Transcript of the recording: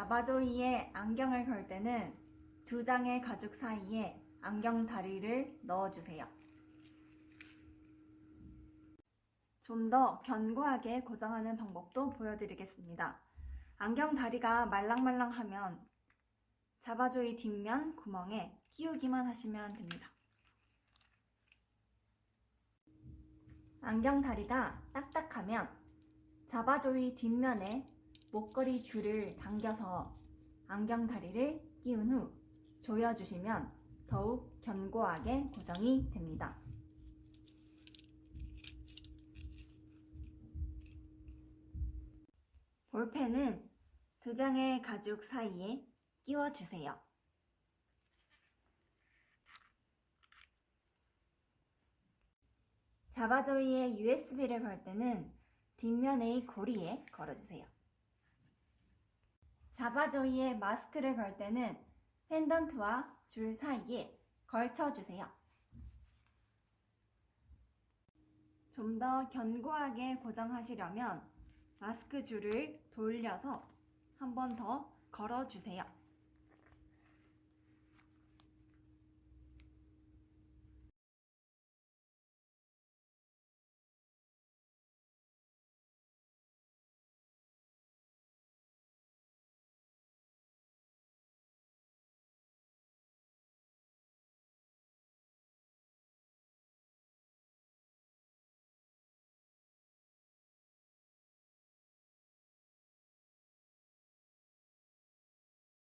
자바조이에 안경을 걸 때는 두 장의 가죽 사이에 안경 다리를 넣어주세요. 좀 더 견고하게 고정하는 방법도 보여드리겠습니다. 안경 다리가 말랑말랑하면 자바조이 뒷면 구멍에 끼우기만 하시면 됩니다. 안경 다리가 딱딱하면 자바조이 뒷면에 목걸이 줄을 당겨서 안경 다리를 끼운 후 조여주시면 더욱 견고하게 고정이 됩니다. 볼펜은 두 장의 가죽 사이에 끼워주세요. 자바조이에 USB를 걸 때는 뒷면의 고리에 걸어주세요. 자바조이에 마스크를 걸 때는 펜던트와 줄 사이에 걸쳐주세요. 좀 더 견고하게 고정하시려면 마스크 줄을 돌려서 한 번 더 걸어주세요.